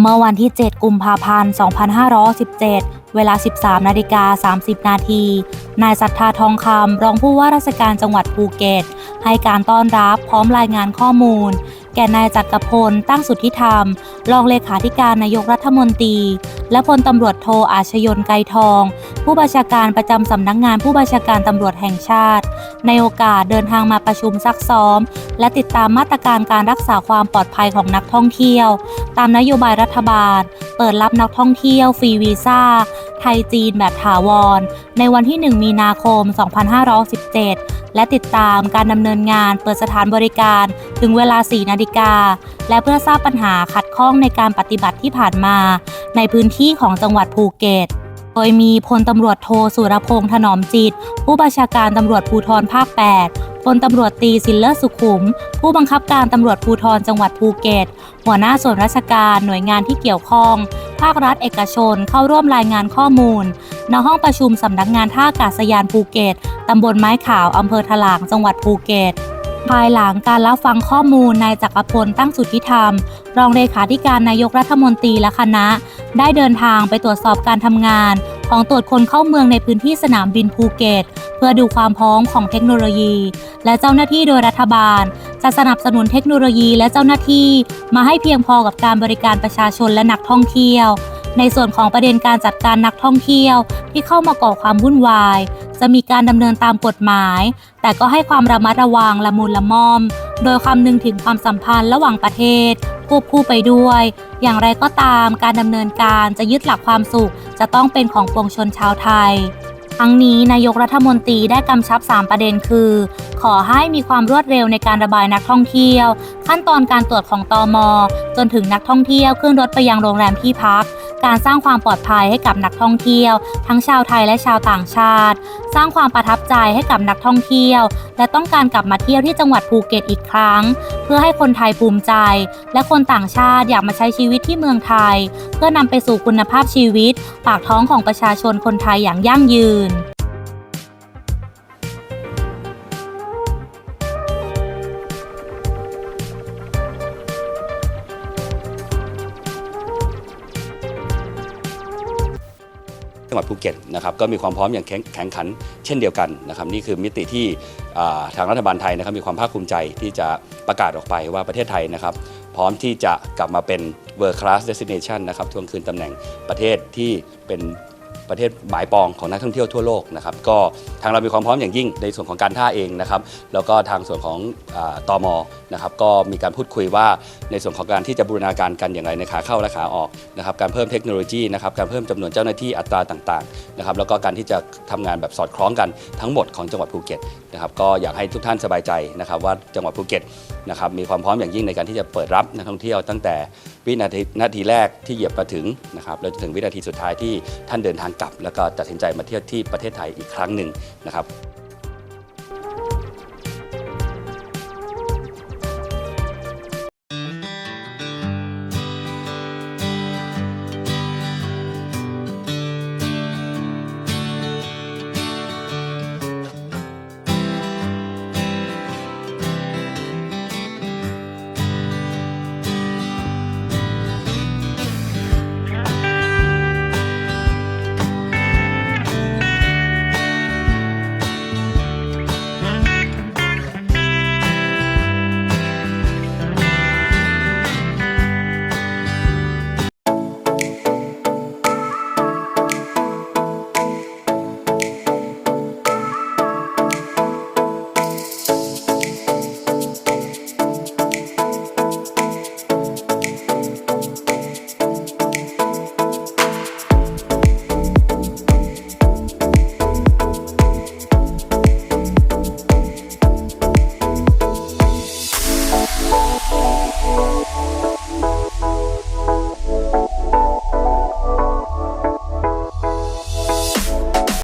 เมื่อวันที่ 7 กุมภาพันธ์ 2517 เวลา 13 นาฬิกา 30 นาที นายสัทธาทองคำ รองผู้ว่าราชการจังหวัดภูเก็ต ให้การต้อนรับพร้อมรายงานข้อมูล แก่นายจักรพลตั้งสุทธิธรรม รองเลขาธิการนายกรัฐมนตรี และพลตำรวจโทอาชยนไกรทอง ผู้บัญชาการประจำสำนักงานผู้บัญชาการตำรวจแห่งชาติ ในโอกาสเดินทางมาประชุมซักซ้อม และติดตามมาตรการการรักษาความปลอดภัยของนักท่องเที่ยว ตามนโยบายรัฐบาล เปิดรับนักท่องเที่ยวฟรีวีซ่า ไทยจีนแบบถาวร ในวันที่ 1 มีนาคม 2517 และติดตามการดำเนินงานเปิดสถานบริการถึงเวลา 4 นาฬิกา และเพื่อทราบปัญหาขัดข้องในการปฏิบัติที่ผ่านมา ในพื้นที่ของจังหวัดภูเก็ตโดยมีพลตำรวจโทสุรพงษ์ถนอมจิต ผู้บัญชาการตำรวจภูธรภาค 8 พลตำรวจตีสินเลอร์สุขุม ผู้บังคับการตำรวจภูธรจังหวัดภูเก็ต หัวหน้าส่วนราชการหน่วยงานที่เกี่ยวข้อง ภาครัฐเอกชน เข้าร่วมรายงานข้อมูล ณ ห้องประชุมสำนักงานท่าอากาศยานภูเก็ตตำบลไม้ขาวอำเภอถลางจังหวัดภูเก็ตภายหลังการรับฟังข้อมูลนายจักรพลตั้งสุทธิธรรม รองเลขาธิการนายกรัฐมนตรีและคณะ ได้เดินทางไปตรวจสอบการทำงาน ของตรวจคนเข้าเมืองในพื้นที่สนามบินภูเก็ต เพื่อดูความพร้อมของเทคโนโลยี และเจ้าหน้าที่โดยรัฐบาล จะสนับสนุนเทคโนโลยีและเจ้าหน้าที่ มาให้เพียงพอกับการบริการประชาชนและนักท่องเที่ยว ในส่วนของประเด็นการจัดการนักท่องเที่ยว ที่เข้ามาก่อความวุ่นวาย จะมีการดำเนินตามกฎหมาย แต่ก็ให้ความระมัดระวังละมุนละม่อม โดยคำนึงถึงความสัมพันธ์ระหว่างประเทศควบคู่ไปด้วย อย่างไรก็ตามการดำเนินการจะยึดหลักความสุข จะต้องเป็นของปวงชนชาวไทย ทั้งนี้นายกรัฐมนตรีได้กำชับ 3 ประเด็นคือ ขอให้มีความรวดเร็วในการระบายนักท่องเที่ยว ขั้นตอนการตรวจของตอมจนถึงนักท่องเที่ยวขึ้นรถไปยังโรงแรมที่พัก การสร้างความปลอดภัยให้กับนักท่องเที่ยว ทั้งชาวไทยและชาวต่างชาติ สร้างความประทับใจให้กับนักท่องเที่ยว และต้องการกลับมาเที่ยวที่จังหวัดภูเก็ตอีกครั้ง เพื่อให้คนไทยภูมิใจ และคนต่างชาติอยากมาใช้ชีวิตที่เมืองไทย เพื่อนำไปสู่คุณภาพชีวิต ปากท้องของประชาชนคนไทยอย่างยั่งยืน จังหวัดภูเก็ตนะครับก็มีความพร้อมอย่างแข็งข,งขันเช่นเดียวกันนะครับนี่คือมิติที่ทางรัฐบาลไทยนะครับมีความภาคภูมิใจที่จะประกาศออกไปว่าประเทศไทยนะครับพร้อมที่จะกลับมาเป็น world class destination นะครับทวงคืนตำแหน่งประเทศที่เป็น ประเทศหมายปองของนักท่องเที่ยวทั่วโลกนะครับก็ทางเรามีความพร้อมอย่างยิ่งในส่วนของการท่าเองนะครับแล้วก็ทางส่วนของอาตมนะครับก็มีการพูดคุยว่าในส่วนของการที่จะบูรณาการกันอย่างไรในขาเข้าและขาออกนะครับการเพิ่มเทคโนโลยีนะครับการเพิ่มจำนวนเจ้าหน้าที่อัตราต่างๆนะครับแล้วก็การที่จะทำงานแบบสอดคล้องกันทั้งหมดของจังหวัดภูเก็ตนะครับก็อยากให้ทุกท่านสบายใจนะครับว่าจังหวัดภูเก็ตนะครับมีความพร้อมอย่างยิ่งในการที่จะเปิดรับนักท่องเที่ยวตั้งแต่ วินาทีนาทีแรกที่เหยียบมาถึงนะครับแล้วจนถึงวินาทีสุดท้ายที่ท่านเดินทางกลับ แล้วก็ตัดสินใจมาเที่ยวที่ประเทศไทยอีกครั้งหนึ่งนะครับ